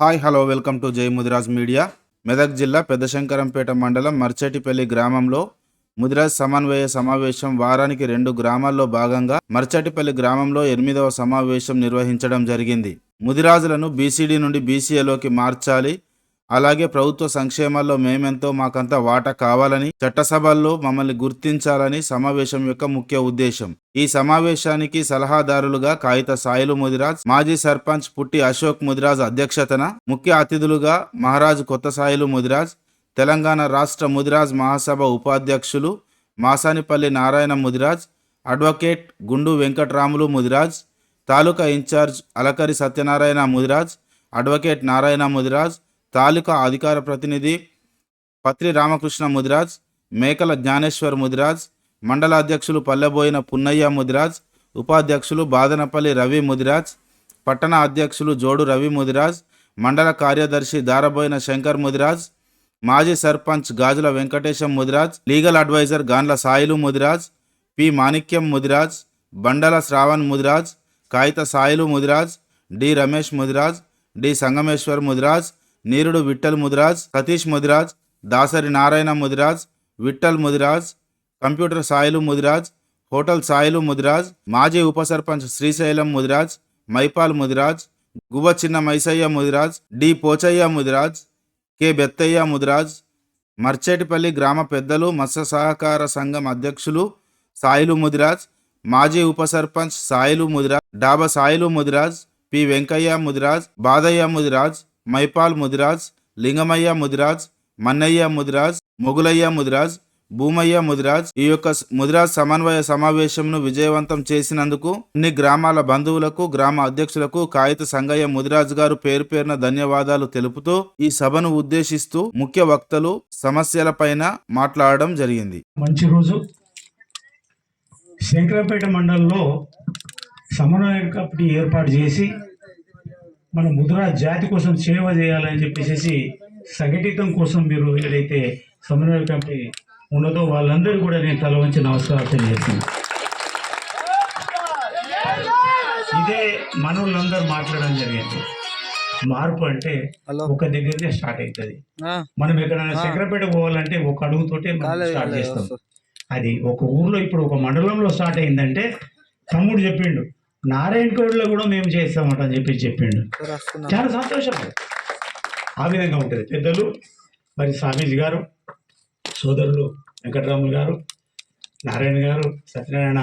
Hi hello welcome to జై Mudiraj media. Medak జిల్లా పెద్దశంకరంపేట మండలం మర్చెటిపల్లి గ్రామంలో ముదిరాజ్ సమన్వయ సమావేశం వారానికి రెండు గ్రామాల్లో భాగంగా మర్చెటిపల్లి గ్రామంలో ఎనిమిదవ సమావేశం నిర్వహించడం జరిగింది. ముదిరాజులను బీసీడీ నుండి బీసీఏలోకి మార్చాలి అలాగే ప్రభుత్వ సంక్షేమాల్లో మేమెంతో మాకంతా వాటా కావాలని చట్టసభల్లో మమ్మల్ని గుర్తించాలని సమావేశం యొక్క ముఖ్య ఉద్దేశం. ఈ సమావేశానికి సలహాదారులుగా కాగిత సాయిలు ముదిరాజ్ మాజీ సర్పంచ్ పుట్టి అశోక్ ముదిరాజ్ అధ్యక్షతన ముఖ్య అతిథులుగా మహారాజ్ కొత్త సాయిలు ముదిరాజ్ తెలంగాణ రాష్ట్ర ముదిరాజ్ మహాసభ ఉపాధ్యక్షులు మాసానిపల్లి Narayana Mudiraj advocate Gundu Venkatramulu Mudiraj taluka in charge Alakari Satyanarayana Mudiraj advocate Narayana Mudiraj taluka అధికార ప్రతినిధి పత్రి రామకృష్ణ ముదిరాజ్ మేకల జ్ఞానేశ్వర్ ముదిరాజ్ మండల అధ్యక్షులు పల్లెబోయిన పున్నయ్య ముదిరాజ్ ఉపాధ్యక్షులు బాదనపల్లి రవి ముదిరాజ్ పట్టణ అధ్యక్షులు జోడు రవి ముదిరాజ్ మండల కార్యదర్శి దారబోయిన శంకర్ ముదిరాజ్ మాజీ sarpanch Gajula Venkatesham Mudiraj legal adviser Ganla Sailu Mudiraj P Manikyam Mudiraj Bandala Shravan Mudiraj Kagitha Sailu Mudiraj D Ramesh Mudiraj D Sangameshwar Mudiraj Nirudu Vithal Mudiraj Satish Mudiraj Dasari Narayana Mudiraj Vithal Mudiraj computer Sailu Mudiraj hotel Sailu Mudiraj మాజీ ఉప సర్పంచ్ శ్రీశైలం ముదిరాజ్ మైపాల్ ముదిరాజ్ గువ చిన్న Maisaiah Mudiraj D Pochaiah Mudiraj K బెత్తయ్య Mudiraj Marchetipalli గ్రామ పెద్దలు మత్స్య సహకార సంఘం అధ్యక్షులు సాయిలు ముదిరాజ్ మాజీ ఉప సర్పంచ్ సాయిలు ముదిరాజ్ డాబా సాయిలు ముదిరాజ్ పి వెంకయ్య ముదిరాజ్ బాదయ్య ముదిరాజ్ మైపాల్ ముదిరాజ్ లింగమయ్య ముదిరాజ్ మన్నయ్య ముదిరాజ్ మొగులయ్య ముదిరాజ్ భూమయ్య ముదిరాజ్ ఈ యొక్క ముదిరాజ్ సమన్వయ సమావేశంను విజయవంతం చేసినందుకు అన్ని గ్రామాల బంధువులకు గ్రామ అధ్యక్షులకు కాగిత సంగయ్య ముదిరాజ్ గారు పేరు పేరున ధన్యవాదాలు తెలుపుతూ ఈ సభను ఉద్దేశిస్తూ ముఖ్య వక్తలు సమస్యలపైన మాట్లాడడం జరిగింది. మంచి రోజు. శంకరపేట మండలంలో సమన్వయ కమిటీ ఏర్పాటు చేసి మన ముద్రా జాతి కోసం సేవ చేయాలని చెప్పేసి సంఘటితం కోసం మీరు ఏదైతే సమన్వయ కమిటీ ఉన్నదో వాళ్ళందరూ కూడా నేను తల వంచి నమస్కారం తెలియజేస్తున్నాను. ఇదే మనోళ్ళందరూ మాట్లాడడం జరిగింది. మార్పు అంటే ఒక దగ్గరనే స్టార్ట్ అవుతుంది మనం ఎక్కడైనా శంకరపేట పోవాలంటే ఒక అడుగుతోటే మనం స్టార్ట్ చేస్తాం. అది ఒక ఊర్లో ఇప్పుడు ఒక మండలంలో స్టార్ట్ అయిందంటే తమ్ముడు చెప్పిండు. నారాయణపేటలో కూడా మేము చేస్తామట అని చెప్పి చెప్పిండు. చాలా సంతోషం. ఆ విధంగా ఉంటుంది. పెద్దలు మరి స్వామీజీ గారు సోదరులు వెంకటరాములు గారు నారాయణ గారు సత్యనారాయణ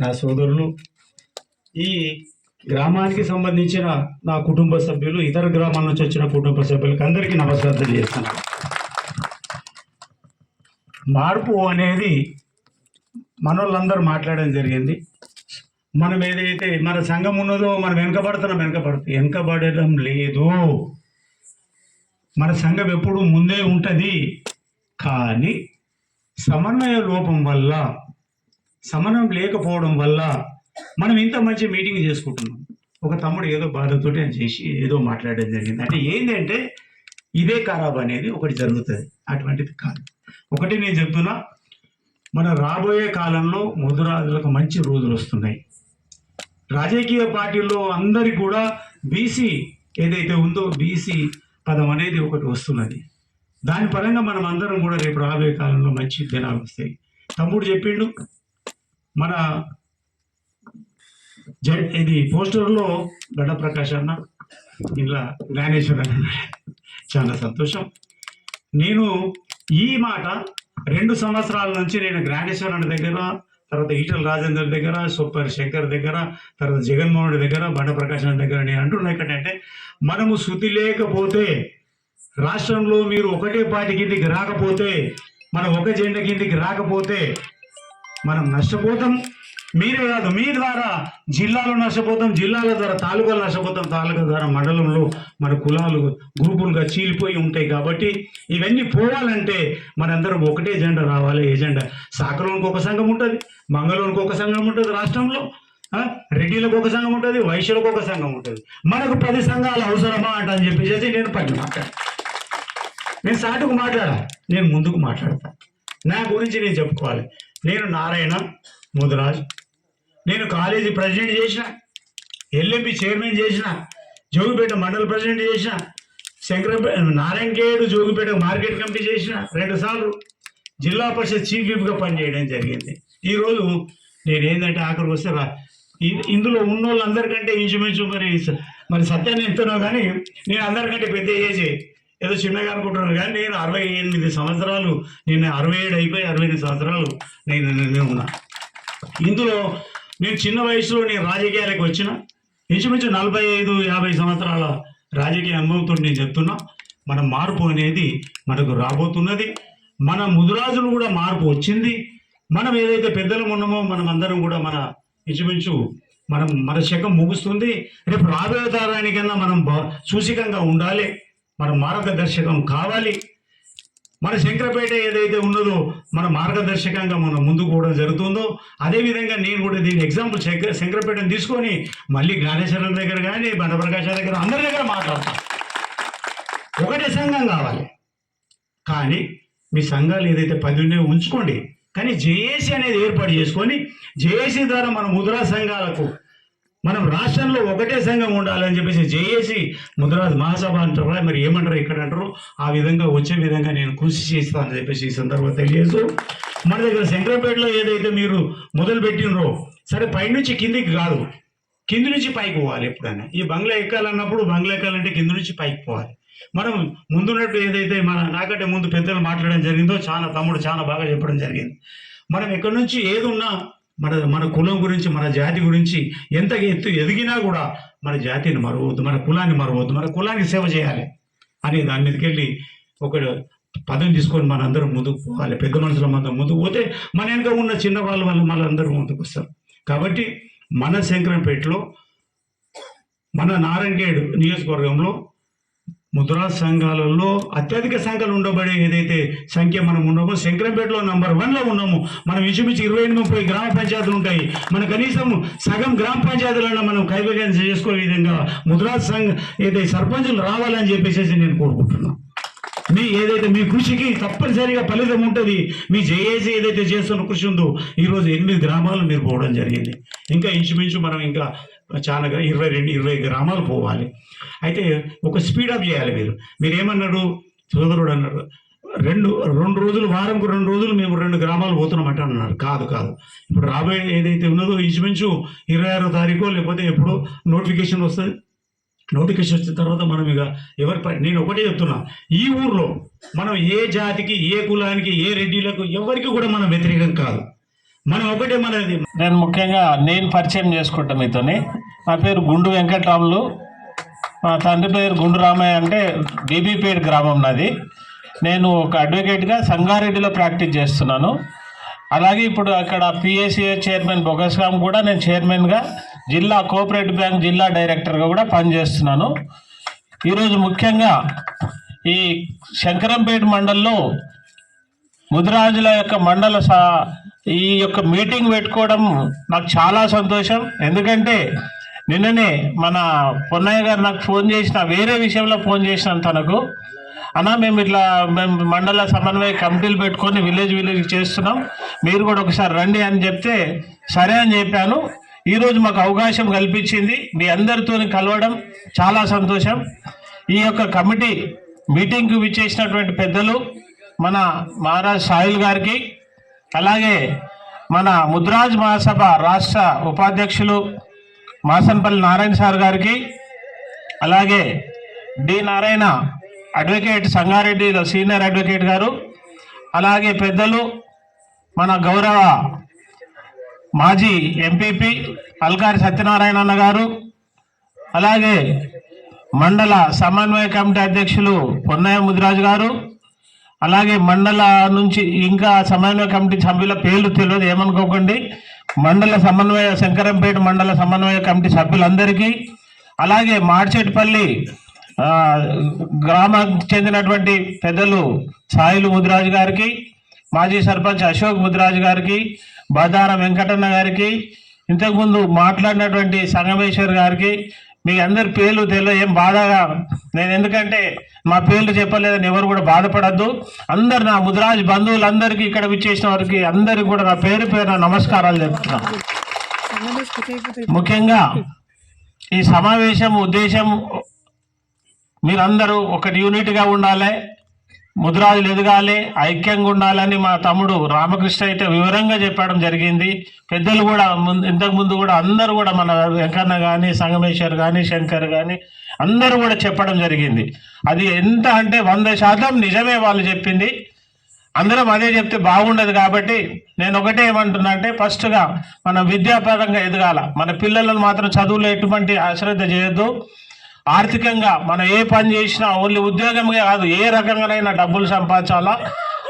నా సోదరులు ఈ గ్రామానికి సంబంధించిన నా కుటుంబ సభ్యులు ఇతర గ్రామాల నుంచి వచ్చిన కుటుంబ సభ్యులకు అందరికీ నమస్కారం తెలియజేస్తున్నాను మార్పు అనేది మనోళ్ళందరూ మాట్లాడడం జరిగింది. మనం ఏదైతే మన సంఘం ఉన్నదో మనం వెనకబడుతున్నాం వెనకబడుతుంది వెనకబడడం లేదు. మన సంఘం ఎప్పుడు ముందే ఉంటుంది. కానీ సమన్వయ లోపం వల్ల సమన్వయం లేకపోవడం వల్ల మనం ఇంత మంచి మీటింగ్ చేసుకుంటున్నాం. ఒక తమ్ముడు ఏదో బాధతోటి అని చేసి ఏదో మాట్లాడడం జరిగింది. అంటే ఏంటంటే ఇదే ఖరాబ్ అనేది ఒకటి జరుగుతుంది. అటువంటిది కాదు. ఒకటి నేను చెప్తున్నా మన రాబోయే కాలంలో ముదురాజులకు మంచి రోజులు వస్తున్నాయి. రాజకీయ పార్టీల్లో అందరి కూడా బీసీ ఏదైతే ఉందో బీసీ పదం అనేది ఒకటి వస్తున్నది. దాని పరంగా మనం అందరం కూడా రేపు రాబోయే కాలంలో మంచి దినాలు వస్తాయి. తమ్ముడు చెప్పిండు మన ఇది పోస్టర్లో గడ్డ ప్రకాష్ అన్న ఇలా జ్ఞానేశ్వర్ అన్న చాలా సంతోషం. నేను ఈ మాట రెండు సంవత్సరాల నుంచి నేను జ్ఞానేశ్వర్ అన్న దగ్గర తర్వాత ఈటల రాజేందర్ దగ్గర సూపర్ శంకర్ దగ్గర తర్వాత జగన్మోహన్ రెడ్డి దగ్గర బండ ప్రకాశం దగ్గర నేను అంటున్నా ఏంటంటే మనము శృతి లేకపోతే రాష్ట్రంలో మీరు ఒకటే పార్టీ కిందికి రాకపోతే మనం ఒక జెండా కిందికి రాకపోతే మనం నష్టపోతాం. మీరే కాదు మీ ద్వారా జిల్లాలో నష్టపోతాం జిల్లాల ద్వారా తాలూకాలు నష్టపోతాం తాలూకా ద్వారా మండలంలో మన కులాలు గ్రూపులుగా చీలిపోయి ఉంటాయి కాబట్టి ఇవన్నీ పోవాలంటే మనందరం ఒకటే ఎజెండా రావాలి ఎజెండా. సాకలోనికి ఒక సంఘం ఉంటుంది మంగళూరుకి ఒక సంఘం ఉంటుంది రాష్ట్రంలో. రెడ్డిలకు ఒక సంఘం ఉంటుంది వైశ్యులకు ఒక సంఘం ఉంటుంది. మనకు పది సంఘాలు అవసరమా అంట అని చెప్పేసి నేను పని మాట్లాడు నేను సాటుకు మాట్లాడా? నేను ముందుకు మాట్లాడతా. నా గురించి నేను చెప్పుకోవాలి. నేను నారాయణ ముదిరాజ్. నేను కాలేజీ ప్రెసిడెంట్ చేసిన ఎల్ఎంపి చైర్మన్ చేసిన జోగిపేట మండల ప్రెసిడెంట్ చేసిన శంకరపేట నారాయణగేడు జోగిపేట మార్కెట్ కమిటీ చేసిన రెండుసార్లు జిల్లా పరిషత్ చీఫ్ విప్గా పనిచేయడం జరిగింది. ఈరోజు నేను ఏంటంటే ఆఖరికి వస్తే ఇందులో ఉన్న వాళ్ళందరికంటే ఇంచుమించు మరి మరి సత్యాన్ని ఎంతనో కానీ నేను అందరికంటే పెద్ద చేసి ఏదో చిన్నగా అనుకుంటున్నాను కానీ నేను అరవై ఎనిమిది సంవత్సరాలు నేను అరవై ఏడు అయిపోయి అరవై ఎనిమిది సంవత్సరాలు నేను నేను ఉన్నా. ఇందులో నేను చిన్న వయసులో నేను రాజకీయాలకు వచ్చిన. ఇంచుమించు నలభై ఐదు యాభై సంవత్సరాల రాజకీయ అనుభవంతో నేను చెప్తున్నా మన మార్పు అనేది మనకు రాబోతున్నది. మన ముదురాజులు కూడా మార్పు వచ్చింది. మనం ఏదైతే పెద్దలు ఉన్నామో మనం అందరం కూడా మన ఇంచుమించు మనం మన శకం ముగుస్తుంది. రేపు రాబోయే తరానికన్నా మనం చూసికంగా సూచికంగా ఉండాలి. మన మార్గదర్శకం కావాలి. మన శంకరపేట ఏదైతే ఉన్నదో మన మార్గదర్శకంగా మనం ముందుకు కూడా జరుగుతుందో అదేవిధంగా నేను కూడా దీని ఎగ్జాంపుల్ శంకర శంకరపేటను తీసుకొని మళ్ళీ జ్ఞానేశ్వరం దగ్గర కానీ బండప్రకాశ దగ్గర అందరి దగ్గర మాట్లాడతాం. ఒకటే సంఘం కావాలి. కానీ మీ సంఘాలు ఏదైతే పది ఉన్నాయో ఉంచుకోండి. కానీ జేఏసీ అనేది ఏర్పాటు చేసుకొని జేఏసీ ద్వారా మన ముద్రా సంఘాలకు మనం రాష్ట్రంలో ఒకటే సంఘం ఉండాలని చెప్పేసి జేఏసీ ముద్రాజ్ మహాసభ అంటారా? మరి ఏమంటారు? ఇక్కడ అంటారు ఆ విధంగా వచ్చే విధంగా నేను కృషి చేస్తానని చెప్పేసి ఈ సందర్భంగా తెలియజేస్తూ మన దగ్గర శంకరపేటలో ఏదైతే మీరు మొదలు పెట్టినరో సరే పైనుంచి కిందికి కాదు. కింది నుంచి పైకి పోవాలి ఎప్పుడైనా. ఈ బంగ్లా ఎక్కాలన్నప్పుడు బంగ్లా ఎక్కాలంటే కింది నుంచి పైకి పోవాలి. మనం ముందున్నట్టు ఏదైతే మన నాకంటే ముందు పెద్దలు మాట్లాడడం జరిగిందో చాలా తమ్ముడు చాలా బాగా చెప్పడం జరిగింది. మనం ఎక్కడి నుంచి ఏది ఉన్నా మన మన కులం గురించి మన జాతి గురించి ఎంత ఎత్తు ఎదిగినా కూడా మన జాతిని మరవద్దు మన కులాన్ని మరవద్దు మన కులానికి సేవ చేయాలి అని దాని మీదకి వెళ్ళి ఒక పదం తీసుకొని మనందరం ముందుకు పోవాలి. పెద్ద మనుషుల మందరం ముందుకు పోతే మన వెనక ఉన్న చిన్న వాళ్ళ వల్ల మనందరూ ముందుకు వస్తారు కాబట్టి మన శంకరంపేటలో మన నారాయణగేడ్ నియోజకవర్గంలో ముద్రా సంఘాలలో అత్యధిక సంఖ్యలు ఉండబడే ఏదైతే సంఖ్య మనం ఉన్నామో శంకరంపేటలో నంబర్ వన్లో ఉన్నాము. మనం ఇంచుమించు ఇరవై ఎనిమిది ముప్పై గ్రామ పంచాయతీలు ఉంటాయి. మన కనీసం సగం గ్రామ పంచాయతీలను మనం కైవల్యం చేసుకునే విధంగా ముద్రా సంఘ ఏదైతే సర్పంచులు రావాలని చెప్పేసి నేను కోరుకుంటున్నాను మీ ఏదైతే మీ కృషికి తప్పనిసరిగా ఫలితం ఉంటుంది మీ జేఏసీ ఏదైతే చేస్తున్న కృషి ఉందో ఈరోజు ఎనిమిది గ్రామాలు మీరు పోవడం జరిగింది. ఇంకా ఇంచుమించు మనం ఇంకా చాలా ఇరవై రెండు ఇరవై గ్రామాలు పోవాలి. అయితే ఒక స్పీడప్ చేయాలి మీరు. మీరు ఏమన్నాడు సోదరుడు అన్నాడు రెండు రెండు రోజులు వారంకు రెండు రోజులు మేము రెండు గ్రామాలు పోతున్నామంట అన్నారు. కాదు కాదు. ఇప్పుడు రాబోయే ఏదైతే ఉన్నదో ఇంచుమించు ఇరవై ఆరో తారీఖు లేకపోతే ఎప్పుడో నోటిఫికేషన్ వస్తుంది. నోటిఫికేషన్ వచ్చిన తర్వాత మనం ఇక ఎవరి నేను ఒకటే చెప్తున్నా ఈ ఊర్లో మనం ఏ జాతికి ఏ కులానికి ఏ రెడ్డిలకు ఎవరికి కూడా మనం వ్యతిరేకం కాదు. మనం ఒకటే మనది. నేను ముఖ్యంగా నేను పరిచయం చేసుకుంటా మీతోని. నా పేరు గుండు వెంకట్రాములు. తండ్రి పేరు గుండు రామయ్య అంటే బీబీపేట గ్రామం నాది. నేను ఒక అడ్వకేట్గా సంగారెడ్డిలో ప్రాక్టీస్ చేస్తున్నాను. అలాగే ఇప్పుడు అక్కడ పిఎస్సిఏ చైర్మన్ బొగస్రామ్ కూడా నేను చైర్మన్గా జిల్లా కోఆపరేటివ్ బ్యాంక్ జిల్లా డైరెక్టర్గా కూడా పనిచేస్తున్నాను. ఈరోజు ముఖ్యంగా ఈ శంకరంపేట మండల్లో ముదిరాజుల యొక్క మండల ఈ యొక్క మీటింగ్ పెట్టుకోవడం నాకు చాలా సంతోషం. ఎందుకంటే నిన్ననే మన పొన్నయ్య గారు నాకు ఫోన్ చేసిన వేరే విషయంలో ఫోన్ చేసిన తనకు. అన్నా మేము ఇట్లా మేము మండల సమన్వయ కమిటీలు పెట్టుకొని విలేజ్ విలేజ్ చేస్తున్నాం. మీరు కూడా ఒకసారి రండి అని చెప్తే సరే అని చెప్పాను. ఈరోజు మాకు అవకాశం కల్పించింది. మీ అందరితో కలవడం చాలా సంతోషం. ఈ యొక్క కమిటీ మీటింగ్కి విచ్చేసినటువంటి పెద్దలు మన మహారాజ్ సాయిల్ గారికి అలాగే మన ముద్రాజ్ మహాసభ రాష్ట్ర ఉపాధ్యక్షులు మాసన్పల్లి నారాయణ సార్ గారికి అలాగే డి నారాయణ అడ్వకేట్ సంగారెడ్డిలో సీనియర్ అడ్వకేట్ గారు అలాగే పెద్దలు మన గౌరవ మాజీ ఎంపీపీ అల్కారి సత్యనారాయణ అన్న గారు అలాగే మండల సమన్వయ కమిటీ అధ్యక్షులు పొన్నయ్య ముదిరాజు గారు అలాగే మండల నుంచి ఇంకా సమన్వయ కమిటీ సభ్యుల పేర్లు తెలియదు ఏమనుకోకండి. మండల సమన్వయ శంకరంపేట మండల సమన్వయ కమిటీ సభ్యులందరికీ అలాగే మార్చేటిపల్లి గ్రామానికి చెందినటువంటి పెద్దలు సాయిలు ముదిరాజు గారికి మాజీ సర్పంచ్ అశోక్ ముదిరాజు గారికి బదార వెంకటన్న గారికి ఇంతకుముందు మాట్లాడినటువంటి సంగమేశ్వర్ గారికి మీ అందరి పేర్లు తెలియదు ఏం బాధగా నేను ఎందుకంటే మా పేర్లు చెప్పలేదని ఎవరు కూడా బాధపడద్దు. అందరు నా ముద్రాజ్ బంధువులందరికీ ఇక్కడ విచ్చేసిన వారికి అందరికి కూడా నా పేరు పేరు నమస్కారాలు చెప్తున్నాను ముఖ్యంగా ఈ సమావేశం ఉద్దేశం మీరందరూ ఒకటి యూనిట్గా ఉండాలి. ముద్రాజులు ఎదగాలి ఐక్యంగా ఉండాలని మా తమ్ముడు రామకృష్ణ అయితే వివరంగా చెప్పడం జరిగింది. పెద్దలు కూడా ముందు ఇంతకు ముందు కూడా అందరూ కూడా మన వెంకన్న కానీ సంగమేశ్వర్ కానీ శంకర్ కానీ అందరూ కూడా చెప్పడం జరిగింది. అది ఎంత అంటే వంద శాతం నిజమే వాళ్ళు చెప్పింది. అందరం అదే చెప్తే బాగుండదు కాబట్టి నేను ఒకటే ఏమంటున్నా అంటే ఫస్ట్గా మన విద్యాపరంగా ఎదగాల. మన పిల్లలను మాత్రం చదువులో ఎటువంటి అశ్రద్ధ చేయొద్దు. ఆర్థికంగా మనం ఏ పని చేసినా ఓన్లీ ఉద్యోగంగా కాదు ఏ రకంగానైనా డబ్బులు సంపాదించాలా?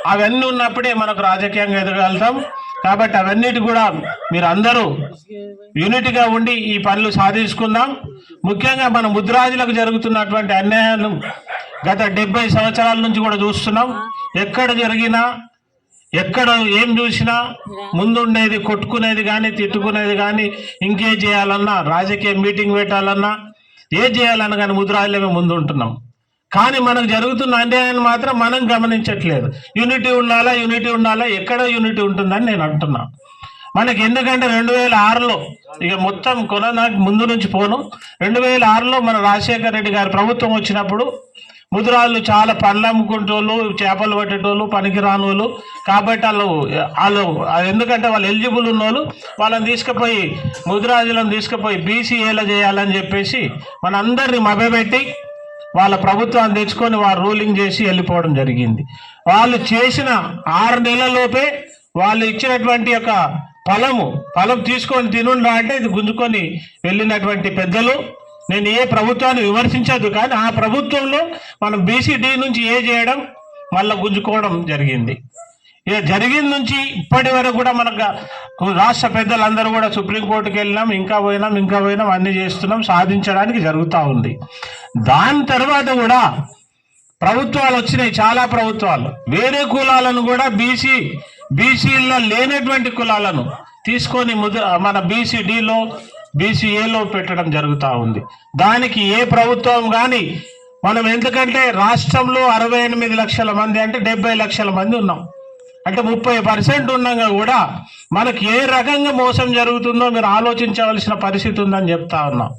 అవన్నీ ఉన్నప్పుడే మనకు రాజకీయంగా ఎదగలుగుతాం. కాబట్టి అవన్నిటి కూడా మీరు అందరూ యూనిట్గా ఉండి ఈ పనులు సాధించుకుందాం. ముఖ్యంగా మన ముద్రాజులకు జరుగుతున్నటువంటి అన్యాయాలు గత డెబ్బై సంవత్సరాల నుంచి కూడా చూస్తున్నాం. ఎక్కడ జరిగినా ఎక్కడ ఏం చూసినా ముందుండేది కొట్టుకునేది కానీ తిట్టుకునేది కానీ ఇంకేం చేయాలన్నా రాజకీయ మీటింగ్ పెట్టాలన్నా ఏం చేయాలని కానీ ముద్రాజులమే ముందు ఉంటున్నాం కానీ మనకు జరుగుతున్న అన్యాయాన్ని మాత్రం మనం గమనించట్లేదు. యూనిటీ ఉండాలా యూనిటీ ఉండాలా ఎక్కడ యూనిటీ ఉంటుందని నేను అంటున్నా. మనకి ఎందుకంటే రెండు వేల ఆరులో ఇక మొత్తం కొనడానికి ముందు నుంచి పోను. రెండు వేల ఆరులో మన రాజశేఖర రెడ్డి గారి ప్రభుత్వం వచ్చినప్పుడు ముదురాళ్ళు చాలా పండ్లు అమ్ముకుంటోళ్ళు చేపలు పట్టేటోళ్ళు పనికి వాళ్ళు కాబట్టి వాళ్ళు వాళ్ళు ఎందుకంటే వాళ్ళు ఎలిజిబుల్ ఉన్నోళ్ళు వాళ్ళని తీసుకుపోయి ముదురాజులను తీసుకుపోయి బీసీఏలో చేయాలని చెప్పేసి మన అందరినీ మభ్యపెట్టి వాళ్ళ ప్రభుత్వాన్ని తెచ్చుకొని వారు రూలింగ్ చేసి వెళ్ళిపోవడం జరిగింది. వాళ్ళు చేసిన ఆరు నెలలలోపే వాళ్ళు ఇచ్చినటువంటి యొక్క ఫలము ఫలం తీసుకొని తినుండా అంటే ఇది గుంజుకొని వెళ్ళినటువంటి పెద్దలు. నేను ఏ ప్రభుత్వాన్ని విమర్శించదు కానీ ఆ ప్రభుత్వంలో మనం బీసీడీ నుంచి ఏ చేయడం మళ్ళీ గుంజుకోవడం జరిగింది. ఇక జరిగిన నుంచి ఇప్పటి వరకు కూడా మనకు రాష్ట్ర పెద్దలందరూ కూడా సుప్రీంకోర్టుకి వెళ్ళినాం ఇంకా పోయినాం ఇంకా పోయినాం అన్ని చేస్తున్నాం సాధించడానికి జరుగుతూ ఉంది. దాని తర్వాత కూడా ప్రభుత్వాలు వచ్చినాయి చాలా ప్రభుత్వాలు. వేరే కులాలను కూడా బీసీ బీసీల్లో లేనటువంటి కులాలను తీసుకొని ముద్ర మన బీసీడీలో బీసీఏలో పెట్టడం జరుగుతూ ఉంది. దానికి ఏ ప్రభుత్వం కానీ మనం ఎందుకంటే రాష్ట్రంలో అరవై ఎనిమిది లక్షల మంది అంటే డెబ్బై లక్షల మంది ఉన్నాం. అంటే ముప్పై పర్సెంట్ ఉండగా కూడా మనకు ఏ రకంగా మోసం జరుగుతుందో మీరు ఆలోచించవలసిన పరిస్థితి ఉందని చెప్తా ఉన్నాం.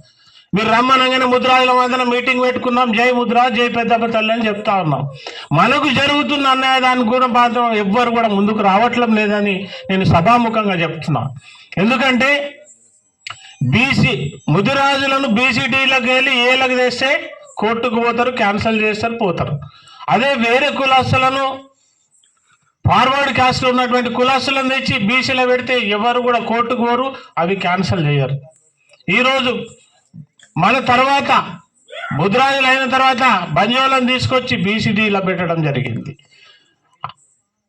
మీరు రమ్మనగానే ముద్రాజుల మధ్యన మీటింగ్ పెట్టుకున్నాం. జై ముద్ర జై పెద్దప్ప తల్లి అని చెప్తా ఉన్నాం. మనకు జరుగుతున్న దాని కూడా మాత్రం ఎవ్వరు కూడా ముందుకు రావట్లం లేదని నేను సభాముఖంగా చెప్తున్నా. ఎందుకంటే బీసీ ముదిరాజులను బీసీడీలకు వెళ్ళి ఏలకు తెస్తే కోర్టుకు పోతారు క్యాన్సిల్ చేస్తారు పోతారు. అదే వేరే కులాస్తులను ఫార్వర్డ్ క్యాస్ట్లో ఉన్నటువంటి కులాస్తులను తెచ్చి బీసీలో పెడితే ఎవరు కూడా కోర్టుకు పోరు అవి క్యాన్సిల్ చేయరు. ఈరోజు మన తర్వాత ముద్రాజులు అయిన తర్వాత బంజోలను తీసుకొచ్చి బీసీడీలో పెట్టడం జరిగింది.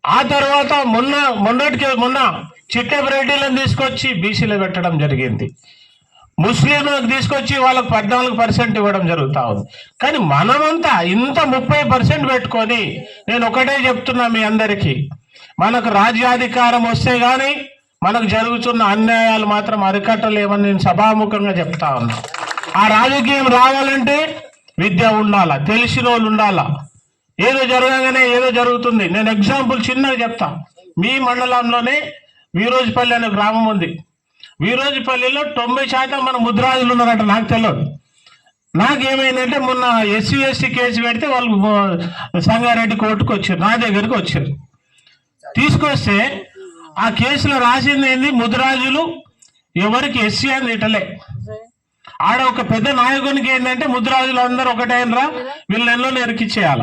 ఆ తర్వాత మొన్న మొన్నటికి మొన్న చిట్టెబరెడ్డిలను తీసుకొచ్చి బీసీలో పెట్టడం జరిగింది. ముస్లింలకు తీసుకొచ్చి వాళ్ళకి పద్నాలుగు పర్సెంట్ ఇవ్వడం జరుగుతూ ఉంది. కానీ మనమంతా ఇంత ముప్పై పర్సెంట్ పెట్టుకొని నేను ఒకటే చెప్తున్నా మీ అందరికీ. మనకు రాజ్యాధికారం వస్తే కానీ మనకు జరుగుతున్న అన్యాయాలు మాత్రం అరికట్టలేమని నేను సభాముఖంగా చెప్తా ఉన్నా. ఆ రాజకీయం రావాలంటే విద్య ఉండాలా తెలిసిన వాళ్ళు ఉండాలా? ఏదో జరగగానే ఏదో జరుగుతుంది. నేను ఎగ్జాంపుల్ చిన్నగా చెప్తా. మీ మండలంలోనే వీరోజుపల్లి అనే గ్రామం ఉంది. వీరోజుపల్లిలో తొంభై శాతం మన ముద్రాజులు ఉన్నారంట నాకు తెలియదు నాకేమైందంటే మొన్న ఎస్సీ ఎస్టీ కేసు పెడితే వాళ్ళు సంగారెడ్డి కోర్టుకు వచ్చారు నా దగ్గరికి వచ్చారు. తీసుకొస్తే ఆ కేసులో రాసింది ఏంది? ముద్రాజులు ఎవరికి ఎస్సీ అని తిట్టలే. ఆడ ఒక పెద్ద నాయకునికి ఏంటంటే ముద్రాజులు అందరూ ఒకటైనరా వీళ్ళెన్నో నెరికిచ్చేయాల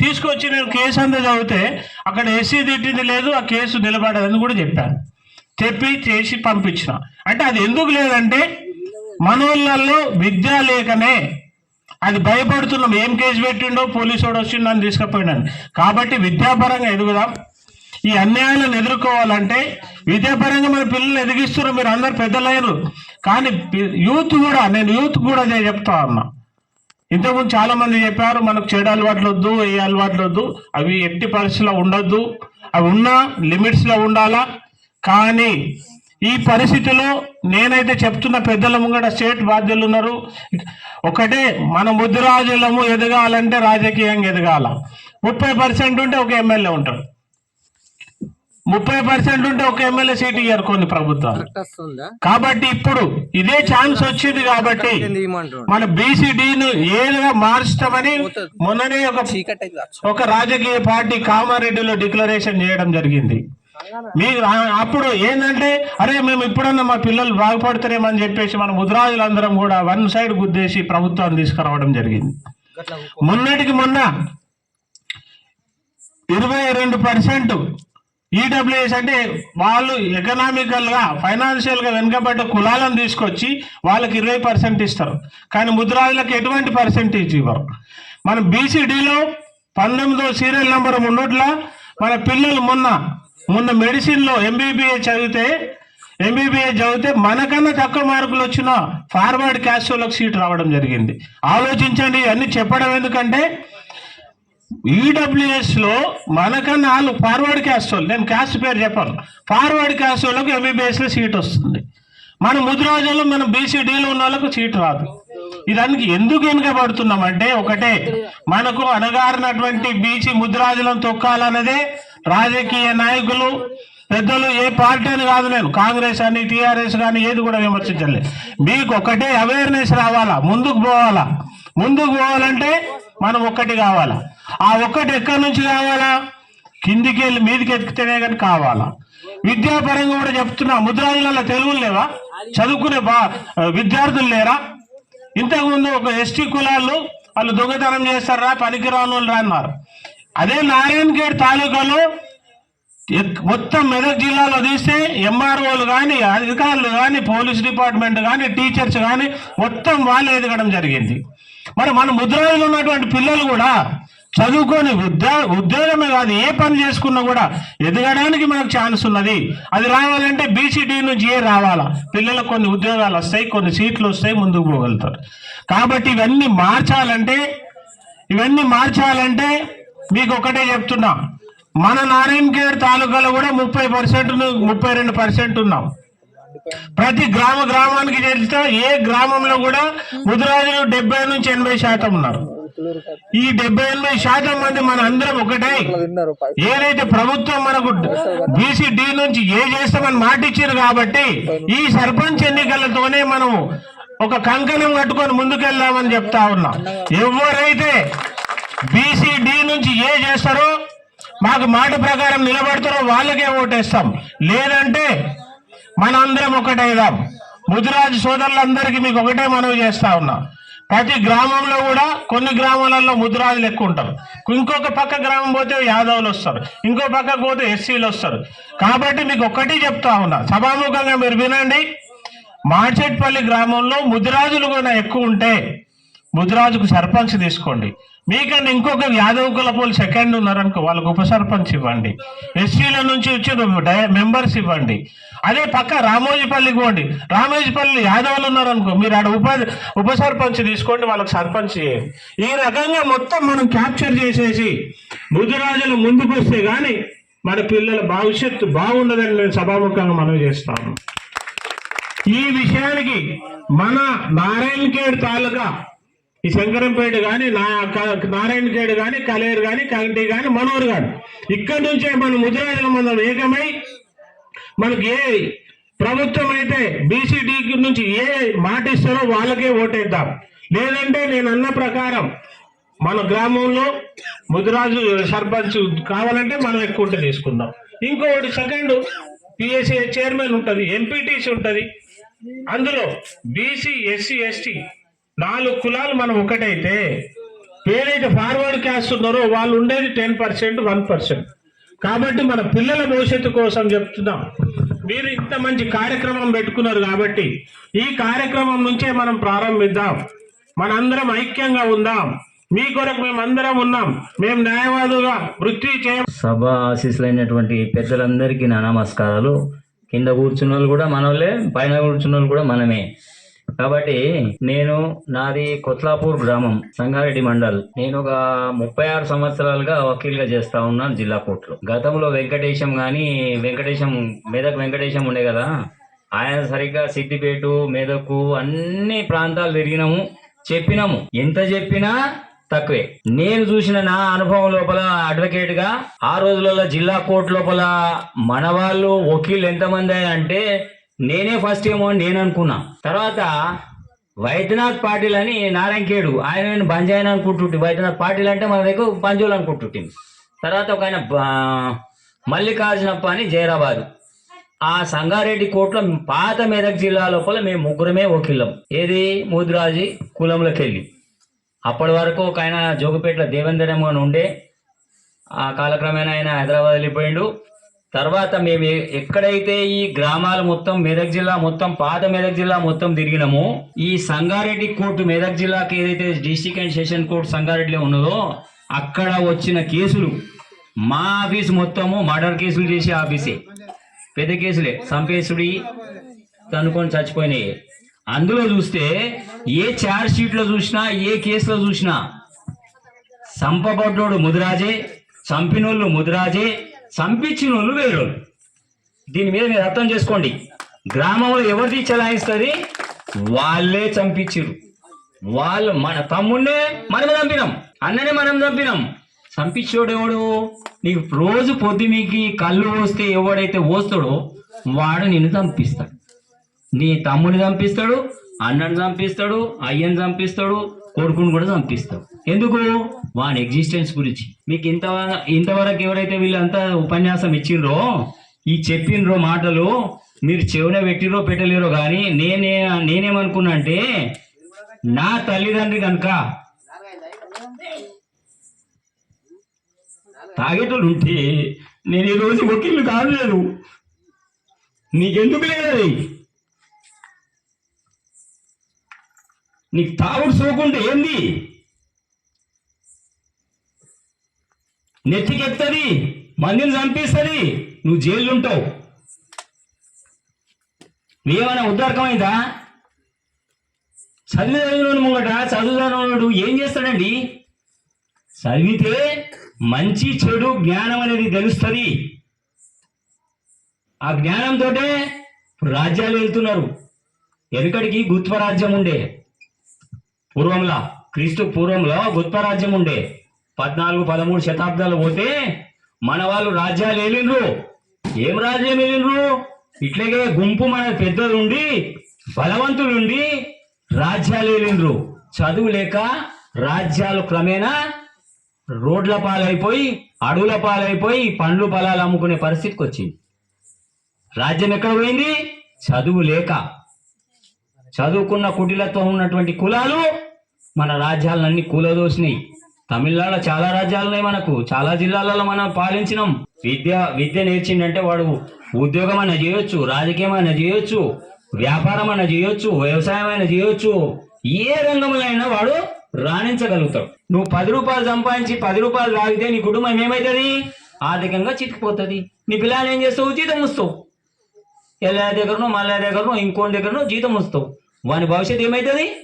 తీసుకొచ్చి నేను కేసు అంతా చదివితే అక్కడ ఎస్సీ తిట్టింది లేదు ఆ కేసు నిలబడదని కూడా చెప్పాను. చెప్పి చేసి పంపించిన. అంటే అది ఎందుకు లేదంటే మనోళ్ళల్లో విద్య లేకనే అది భయపడుతున్నాం. ఏం కేసు పెట్టిండో పోలీసు వాడు వచ్చిండో అని తీసుకుపోయినాను కాబట్టి విద్యాపరంగా ఎదుగుదాం. ఈ అన్యాయాలను ఎదుర్కోవాలంటే విద్యాపరంగా మన పిల్లల్ని ఎదిగిస్తున్నారు మీరు అందరు పెద్దలయ్యారు. కానీ యూత్ కూడా నేను యూత్ కూడా అదే చెప్తా ఉన్నా. ఇంతకుముందు చాలా మంది చెప్పారు మనకు చెడు అలవాట్లు వద్దు ఏ అలవాట్లు వద్దు అవి ఎట్టి పరిస్థితిలో ఉండొద్దు. అవి ఉన్నా లిమిట్స్లో ఉండాలా? కానీ ఈ పరిస్థితిలో నేనైతే చెప్తున్న పెద్దల ముంగట స్టేట్ బాధ్యులు ఉన్నారు. ఒకటే మన ముద్దురాజులము ఎదగాలంటే రాజకీయంగా ఎదగాల. ముప్పై పర్సెంట్ ఉంటే ఒక ఎమ్మెల్యే ఉంటాడు. ముప్పై పర్సెంట్ ఉంటే ఒక ఎమ్మెల్యే సీట్ ఇయ్యారు కొన్ని ప్రభుత్వాలు. కాబట్టి ఇప్పుడు ఇదే ఛాన్స్ వచ్చింది కాబట్టి మన బీసీడీను ఏదిగా మార్చమని మొన్ననే ఒక. ఒక రాజకీయ పార్టీ కామారెడ్డిలో డిక్లరేషన్ చేయడం జరిగింది. ఆ- అప్పుడు ఏంటంటే అరే మేము ఇప్పుడన్నా మా పిల్లలు బాగుపడతారేమని చెప్పేసి మన ముద్రాజులందరం కూడా వన్ సైడ్ గుద్దేసి ప్రభుత్వాన్ని తీసుకురావడం జరిగింది. మొన్నటికి మొన్న ఇరవై రెండు పర్సెంట్ ఈడబ్ల్యూఎస్ అంటే వాళ్ళు ఎకనామికల్గా ఫైనాన్షియల్గా వెనుకబడ్డ కులాలను తీసుకొచ్చి వాళ్ళకి ఇరవై పర్సెంట్ ఇస్తారు. కానీ ముద్రాజులకు ఎటువంటి పర్సెంటేజ్ ఇవ్వరు. మన బీసీడీలో పంతొమ్మిదో సీరియల్ నంబర్ ఉన్నట్ల మన పిల్లలు మొన్న మొన్న మెడిసిన్లో ఎంబీబీఏ చదివితే ఎంబీబీఏ చదివితే మనకన్నా తక్కువ మార్కులు వచ్చిన ఫార్వర్డ్ క్యాస్ట్రోలకు సీట్ రావడం జరిగింది. ఆలోచించండి అన్ని చెప్పడం ఎందుకంటే ఈడబ్ల్యూఎస్లో మనకన్నా వాళ్ళు ఫార్వర్డ్ క్యాస్ట్ వాళ్ళు నేను క్యాస్ట్ పేరు చెప్పాను. ఫార్వర్డ్ క్యాస్ట్ వాళ్ళకు సీట్ వస్తుంది. మన ముద్రాజులు మన బీసీడీలో ఉన్న వాళ్ళకు సీట్ రాదు. ఇదానికి ఎందుకు వెనుకబడుతున్నామంటే ఒకటే మనకు అణగారినటువంటి బీసీ ముద్రాజులను తొక్కాలన్నదే రాజకీయ నాయకులు పెద్దలు ఏ పార్టీ అని కాదు నేను. కాంగ్రెస్ అని టీఆర్ఎస్ కానీ ఏది కూడా విమర్శించలేదు. మీకు ఒకటే అవేర్నెస్ రావాలా? ముందుకు పోవాలా? ముందుకు పోవాలంటే మనం ఒక్కటి కావాలా? ఆ ఒక్కటి ఎక్కడి నుంచి కావాలా? కిందికి వెళ్ళి మీదికి ఎత్తితేనే కానీ కావాలా? విద్యాపరంగా కూడా చెప్తున్నా ముద్రాజులలో తెలుగు లేవా? చదువుకునే బా విద్యార్థులు లేరా? ఇంతకుముందు ఒక ఎస్టీ కులాలు వాళ్ళు దొంగతనం చేస్తారా? పనికిరాను వాళ్ళు రా అదే అదే నారాయణగేడ్ తాలూకాలో ఎక్- మొత్తం మెదక్ జిల్లాలో తీస్తే ఎంఆర్ఓలు కానీ అధికారులు కానీ పోలీస్ డిపార్ట్మెంట్ కానీ టీచర్స్ కానీ మొత్తం వాళ్ళు ఎదగడం జరిగింది. మరి మన ముద్రాయిలో ఉన్నటువంటి పిల్లలు కూడా చదువుకొని ఉద్యోగ ఉద్యోగమే కాదు ఏ పని చేసుకున్నా కూడా ఎదగడానికి మనకు ఛాన్స్ ఉన్నది. అది రావాలంటే బీసీడీ నుంచి ఏ రావాలా? పిల్లలకు కొన్ని ఉద్యోగాలు వస్తాయి కొన్ని సీట్లు వస్తాయి ముందుకు పోగలుగుతారు. కాబట్టి ఇవన్నీ మార్చాలంటే ఇవన్నీ మార్చాలంటే మీకు ఒకటే చెప్తున్నా. మన నారాయణఖేడ్ తాలూకాలో కూడా ముప్పై పర్సెంట్ ముప్పై రెండు పర్సెంట్ ఉన్నాం. ప్రతి గ్రామ గ్రామానికి చేస్తా ఏ గ్రామంలో కూడా ముదిరాజులు డెబ్బై నుంచి ఎనభై శాతం ఉన్నారు. ఈ డెబ్బై ఎనభై శాతం మంది మన అందరం ఒకటే. ఏదైతే ప్రభుత్వం మనకు బీసీ డి నుంచి ఏ చేస్తామని మాట ఇచ్చారు కాబట్టి ఈ సర్పంచ్ ఎన్నికలతోనే మనం ఒక కంకణం కట్టుకొని ముందుకెళ్దామని చెప్తా ఉన్నా. ఎవరైతే బీసీడీ నుంచి ఏ చేస్తారో మాకు మాట ప్రకారం నిలబడతారో వాళ్ళకే ఓటేస్తాం. లేదంటే మనందరం ఒకటేదాం. ముదిరాజు సోదరులందరికీ మీకు ఒకటే మనవి చేస్తా ఉన్నా. ప్రతి గ్రామంలో కూడా కొన్ని గ్రామాలలో ముదిరాజులు ఎక్కువ ఉంటారు. ఇంకొక పక్క గ్రామం పోతే యాదవులు వస్తారు. ఇంకో పక్క పోతే ఎస్సీలు వస్తారు. కాబట్టి మీకు ఒక్కటి చెప్తా ఉన్నా. సభాముఖంగా మీరు వినండి. మార్చెట్పల్లి గ్రామంలో ముదిరాజులు కూడా ఎక్కువ ఉంటే ముదిరాజుకు సర్పంచ్ తీసుకోండి. మీకన్నా ఇంకొక యాదవ్ కులపోలు సెకండ్ ఉన్నారనుకో వాళ్ళకు ఉప సర్పంచ్ ఇవ్వండి. ఎస్సీల నుంచి వచ్చిన మెంబర్స్ ఇవ్వండి. అదే పక్క రామోజీపల్లికి పోండి. రామోజీపల్లి యాదవులు ఉన్నారనుకో మీరు ఆడ ఉప ఉప సర్పంచ్ తీసుకోండి వాళ్ళకి సర్పంచ్ చేయండి. ఈ రకంగా మొత్తం మనం క్యాప్చర్ చేసేసి బుధురాజులు ముందుకు వస్తే కానీ మన పిల్లల భవిష్యత్తు బాగుండదని నేను సభాముఖంగా మనం చేస్తాను. ఈ విషయానికి మన నారాయణఖేడ్ తాలూకా ఈ శంకరంపేట కానీ నా గేడు కానీ కలేరు కానీ కంటి కానీ మనోరు కానీ ఇక్కడి నుంచే మన ముదిరాజుల మనం ఏకమై మనకి ఏ ప్రభుత్వం అయితే బీసీడీ నుంచి ఏ మాట ఇస్తారో వాళ్ళకే ఓటేద్దాం. లేదంటే నేను అన్న ప్రకారం మన గ్రామంలో ముదిరాజు సర్పంచ్ కావాలంటే మనం ఎక్కువ తీసుకుందాం. ఇంకొకటి సెకండ్ పిఎస్సి చైర్మన్ ఉంటుంది ఎంపీటీసీ ఉంటుంది. అందులో బీసీ ఎస్సీ ఎస్టీ నాలుగు కులాలు మనం ఒకటైతే ఏదైతే ఫార్వర్డ్ క్యాస్ట్ ఉన్నారో వాళ్ళు ఉండేది టెన్ పర్సెంట్ వన్ పర్సెంట్ కాబట్టి మన పిల్లల భవిష్యత్తు కోసం చెప్తున్నాం. మీరు ఇంత మంచి కార్యక్రమం పెట్టుకున్నారు కాబట్టి ఈ కార్యక్రమం నుంచే మనం ప్రారంభిద్దాం. మనందరం ఐక్యంగా ఉందాం. మీ కొరకు మేము అందరం ఉన్నాం. మేము న్యాయవాదుగా వృత్తి చేయ సభ ఆశీస్సులైనటువంటి పెద్దలందరికీ నా నమస్కారాలు. కింద కూర్చున్న వాళ్ళు కూడా మనోళ్ళే పైన కూర్చున్న వాళ్ళు కూడా మనమే. కాబట్టి నేను నాది కొత్లాపూర్ గ్రామం సంగారెడ్డి మండల్. నేను ఒక ముప్పై ఆరు సంవత్సరాలుగా వకీల్గా చేస్తా ఉన్నాను జిల్లా కోర్టులో. గతంలో వెంకటేశం కానీ వెంకటేశం మెదక్ వెంకటేశం ఉండే కదా ఆయన సరిగ్గా సిద్దిపేట మెదకు అన్ని ప్రాంతాలు తిరిగినాము చెప్పినాము. ఎంత చెప్పినా తక్కువే. నేను చూసిన నా అనుభవం లోపల అడ్వకేట్గా ఆ రోజులలో జిల్లా కోర్టు లోపల మన వాళ్ళు వకీలు ఎంతమంది అంటే నేనే ఫస్ట్ ఏమో అని నేను అనుకున్నా. తర్వాత వైద్యనాథ్ పాటిల్ అని నారాయణఖేడు ఆయన నేను బంజాయన్ అనుకుంటుంటే. వైద్యనాథ్ పాటిల్ అంటే మన దగ్గర బంజోలు అనుకుంటుంటే తర్వాత ఒక ఆయన మల్లికార్జునప్ప అని జైరాబాద్. ఆ సంగారెడ్డి కోర్టులో పాత మెదక్ జిల్లా లోపల మేము ముగ్గురమే వకీలం. ఏది? ముదిరాజు కులంలోకి వెళ్ళి అప్పటి వరకు ఒక ఆయన జోగుపేటలో దేవేంద్రం ఉండే. ఆ కాలక్రమేణా ఆయన హైదరాబాద్ వెళ్ళిపోయిండు. తర్వాత మేము ఎక్కడైతే ఈ గ్రామాలు మొత్తం మెదక్ జిల్లా మొత్తం పాత మెదక్ జిల్లా మొత్తం తిరిగినాము ఈ సంగారెడ్డి కోర్టు మెదక్ జిల్లాకి ఏదైతే డిస్టిక్ అండ్ సెషన్ కోర్టు సంగారెడ్డిలో ఉన్నదో అక్కడ వచ్చిన కేసులు మా ఆఫీస్ మొత్తము మర్డర్ కేసులు చేసే ఆఫీసే. పెద్ద కేసులే. సంపేసుడి తనుకొని చచ్చిపోయినాయి. అందులో చూస్తే ఏ ఛార్జ్ షీట్లో చూసినా ఏ కేసులో చూసినా సంపబడ్డోడు ముదిరాజే చంపినోళ్ళు ముదిరాజే చంపించినోళ్ళు వేరు. దీని మీద మీరు అర్థం చేసుకోండి. గ్రామంలో ఎవరిది చలాయిస్తుంది వాళ్ళే చంపించారు వాళ్ళు మన తమ్ముడే మనం చంపినాం. అన్ననే మనం చంపినాం. చంపించోడు ఎవడు? నీకు రోజు పొద్దు మీకు కళ్ళు పోస్తే ఎవడైతే పోస్తాడో వాడు నిన్ను చంపిస్తాడు. నీ తమ్ముడిని చంపిస్తాడు అన్నని చంపిస్తాడు అయ్యని చంపిస్తాడు కొడుకుని కూడా చంపిస్తాడు. ఎందుకు? వాని ఎగ్జిస్టెన్స్ గురించి. మీకు ఇంత ఇంతవరకు ఎవరైతే వీళ్ళంతా ఉపన్యాసం ఇచ్చిండ్రో ఈ చెప్పిండ్రో మాటలు మీరు చెవున పెట్టిరో పెట్టలేరో కానీ నేనే నేనేమనుకున్నా అంటే నా తల్లిదండ్రి కనుక తాగేటోళ్ళు ఉంటే నేను ఈ రోజు వకీళ్ళు కాలేదు నీకెందుకు లేదు అది నీకు తాగుడు సోకుంటే ఏంది? నెత్తికెత్తది మందిని చంపిస్తుంది నువ్వు జైలు ఉంటావు ఏమైనా ఉద్దారకమైందా చదివి ముంగట చదువుదానోడు ఏం చేస్తాడండి? చదివితే మంచి చెడు జ్ఞానం అనేది తెలుస్తుంది. ఆ జ్ఞానంతో రాజ్యాలు వెళ్తున్నారు. వెనుకడికి గుత్వరాజ్యం ఉండే. పూర్వంలో క్రీస్తు పూర్వంలో గుత్వరాజ్యం ఉండే. పద్నాలుగు పదమూడు శతాబ్దాలు పోతే మన వాళ్ళు రాజ్యాలు ఏలిండ్రు. ఏం రాజ్యం ఏలిండ్రు? ఇట్లాగే గుంపు మన పెద్దలుండి బలవంతులుండి రాజ్యాలు ఏలిండ్రు. చదువు లేక రాజ్యాలు క్రమేణా రోడ్ల పాలైపోయి అడవుల పాలైపోయి పండ్లు పొలాలు అమ్ముకునే పరిస్థితికి వచ్చింది రాజ్యం ఎక్కడ పోయింది? చదువు లేక. చదువుకున్న కుటిలత్వం ఉన్నటువంటి కులాలు మన రాజ్యాలన్నీ కూలదోసినాయి. తమిళనాడులో చాలా రాజ్యాలున్నాయి మనకు. చాలా జిల్లాలలో మనం పాలించినాం. విద్య విద్య నేర్చిందంటే వాడు ఉద్యోగం అయినా చేయొచ్చు రాజకీయం అయినా చేయొచ్చు వ్యాపారం అయినా చేయొచ్చు వ్యవసాయం అయినా చేయొచ్చు. ఏ రంగంలో అయినా వాడు రాణించగలుగుతాడు. నువ్వు పది రూపాయలు సంపాదించి పది రూపాయలు తాగితే నీ కుటుంబం ఏమవుతుంది ఆర్థికంగా చిక్కుపోతుంది నీ పిల్లలు ఏం చేస్తావు? జీతం వస్తావు. ఎల్లా దగ్గరనో మళ్ళా దగ్గరనో ఇంకోటి దగ్గరనో జీతం వస్తావు. వాని భవిష్యత్తు ఏమవుతుంది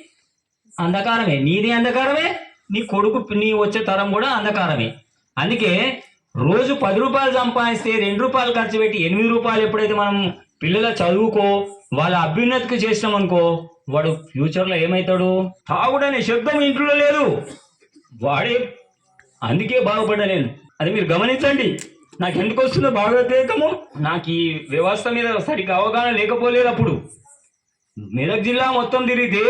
అంధకారమే. నీది అంధకారమే. నీ కొడుకు నీ వచ్చే తరం కూడా అంధకారమే. అందుకే రోజు పది రూపాయలు సంపాదిస్తే రెండు రూపాయలు ఖర్చు పెట్టి ఎనిమిది రూపాయలు ఎప్పుడైతే మనం పిల్లల చదువుకో వాళ్ళ అభ్యున్నతికి చేసినాం అనుకో వాడు ఫ్యూచర్లో ఏమవుతాడు తాగుడనే శబ్దం ఇంట్లో లేదు. వాడే అందుకే బాగుపడ్డా నేను అది మీరు గమనించండి. నాకు ఎందుకు వస్తుందో భావోద్వేగము నాకు ఈ వ్యవస్థ మీద సరిగ్గా అవగాహన లేకపోలేదు అప్పుడు. మెదక్ జిల్లా మొత్తం తిరిగితే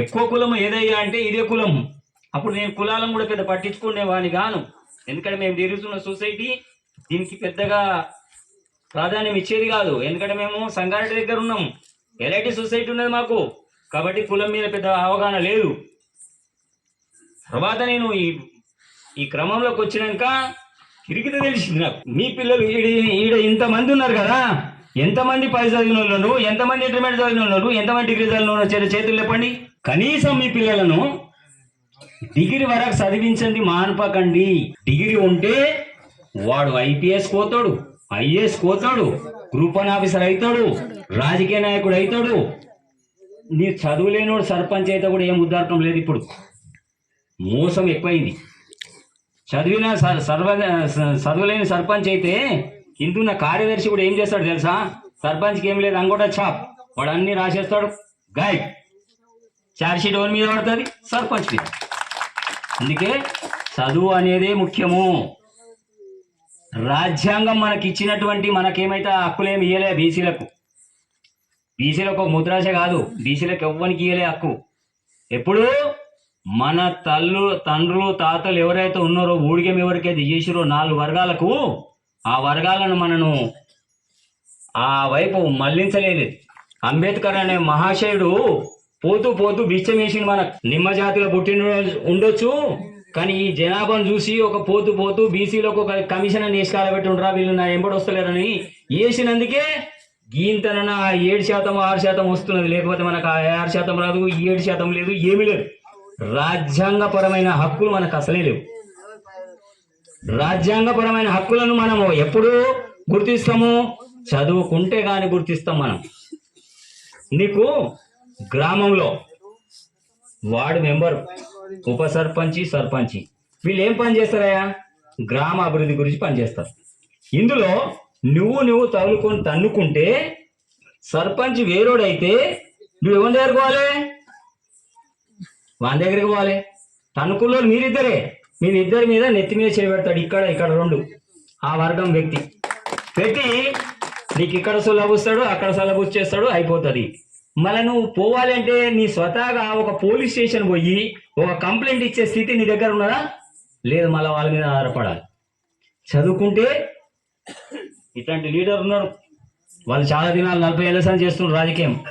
ఎక్కువ కులం ఏదయ్యా అంటే ఇదే కులం అప్పుడు నేను కులాలను కూడా పెద్ద పట్టించుకునేవాని గాను ఎందుకంటే మేము తిరుగుతున్న సొసైటీ దీనికి పెద్దగా ప్రాధాన్యం ఇచ్చేది కాదు. ఎందుకంటే మేము సంగారెడ్డి దగ్గర ఉన్నాం ఎలాంటి సొసైటీ ఉన్నది మాకు? కాబట్టి కులం మీద పెద్ద అవగాహన లేదు. తర్వాత నేను ఈ ఈ క్రమంలోకి వచ్చినాక కిరికిత తెలిసింది నాకు. మీ పిల్లలు ఈడ ఈడ ఇంతమంది ఉన్నారు కదా. ఎంతమంది పై చదివిన వాళ్ళు ఎంతమంది ఇంటర్మీడియట్ చదివిన వాళ్ళు ఎంతమంది డిగ్రీ చదివిన వాళ్ళు చేతులు చెప్పండి కనీసం మీ పిల్లలను డిగ్రీ వరకు చదివించండి మానపకండి. డిగ్రీ ఉంటే వాడు ఐపీఎస్ పోతాడు ఐఏఎస్ పోతాడు గ్రూప్ వన్ ఆఫీసర్ అవుతాడు రాజకీయ నాయకుడు అవుతాడు నీ చదువులేనోడు సర్పంచ్ అయితే కూడా ఏం ఉద్దారకం లేదు ఇప్పుడు. మోసం ఎక్కువైంది. చదివిన సర్వ స- చదువులేని సర్పంచ్ అయితే కిందున్న కార్యదర్శి కూడా ఏం చేస్తాడు తెలుసా? సర్పంచ్కి ఏం లేదు అంగోట చాప్. వాడు అన్ని రాసేస్తాడు. గాయ్. చార్జ్షీట్ ఎవరి మీద పడుతుంది? సర్పంచ్ మీద. అందుకే చదువు అనేదే ముఖ్యము. రాజ్యాంగం మనకి ఇచ్చినటువంటి మనకేమైతే హక్కులేమి ఇయ్యలే బీసీలకు. బీసీలకు ఒక ముద్రాశ కాదు. బీసీలకు ఎవ్వరికి ఇయ్యలే హక్కు. ఎప్పుడు? మన తల్లు తండ్రులు తాతలు ఎవరైతే ఉన్నారో ఊడిగం ఎవరికైతే చేసిరో నాలుగు వర్గాలకు ఆ వర్గాలను మనను ఆ వైపు మళ్ళించలేదు. అంబేద్కర్ అనే మహాశయుడు పోతూ పోతూ బిచ్చం వేసిండు మన నిమ్మ జాతిలో పుట్టిన ఉండొచ్చు. కానీ ఈ జనాభాను చూసి ఒక పోతూ పోతూ బీసీలకు ఒక కమిషన్ అని వేసుకాలబెట్టి ఉండరా వీళ్ళు నా ఎంబడి వస్తలేరని వేసినందుకే గీంతన ఆ ఏడు శాతం ఆరు శాతం వస్తున్నది. లేకపోతే మనకు ఆ ఆరు శాతం రాదు ఏడు శాతం లేదు ఏమీ లేదు. రాజ్యాంగపరమైన హక్కులు మనకు అసలే లేవు. రాజ్యాంగపరమైన హక్కులను మనము ఎప్పుడు గుర్తిస్తాము? చదువుకుంటే కానీ గుర్తిస్తాం మనం. నీకు గ్రామంలో వార్డు మెంబర్ ఉప సర్పంచి. సర్పంచి వీళ్ళు ఏం పని చేస్తారయ్యా? గ్రామ అభివృద్ధి గురించి పనిచేస్తారు ఇందులో నువ్వు నువ్వు తగులుకొని తన్నుకుంటే సర్పంచ్ వేరోడైతే నువ్వు ఎవరి దగ్గరకు పోవాలి? వాని దగ్గరికి పోవాలి. తన్నుకుల్లో మీరిద్దరే. మీ ఇద్దరి మీద నెత్తి మీద చేపెడతాడు ఇక్కడ ఇక్కడ రెండు. ఆ వర్గం వ్యక్తి. పెట్టి నీకు ఇక్కడ సులభుస్తాడు అక్కడ సులభుచ్చేస్తాడు అయిపోతుంది. మళ్ళీ నువ్వు పోవాలంటే నీ స్వతహాగా ఒక పోలీస్ స్టేషన్ పోయి ఒక కంప్లైంట్ ఇచ్చే స్థితి నీ దగ్గర ఉన్నదా? లేదు మళ్ళీ వాళ్ళ మీద ఆధారపడాలి. చదువుకుంటే ఇట్లాంటి లీడర్ ఉన్నారు. వాళ్ళు చాలా దినాలు నలభై ఏళ్ళ సంది చేస్తున్నారు రాజకీయం.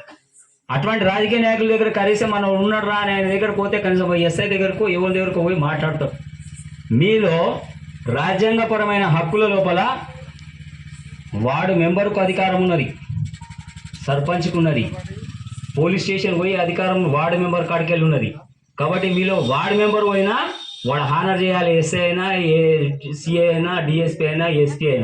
అటువంటి రాజకీయ నాయకుల దగ్గర కనీసం మనం ఉన్నాడు రా ఆయన దగ్గర పోతే కనీసం ఎస్ఐ దగ్గరకు ఎవరి దగ్గరకు పోయి మాట్లాడతాం మీలో రాజ్యాంగపరమైన హక్కుల లోపల వాడు మెంబర్కు అధికారం ఉన్నది. సర్పంచ్కున్నది పోలీస్ స్టేషన్ పోయి అధికారం వార్డు మెంబర్ కాడికి వెళ్ళి ఉన్నది. కాబట్టి మీలో వార్డు మెంబర్ పోయినా వాడు హానర్ చేయాలి. ఎస్ఐ అయినా ఏ సిఐ అయినా డిఎస్పీ అయినా ఎస్పీ అయినా.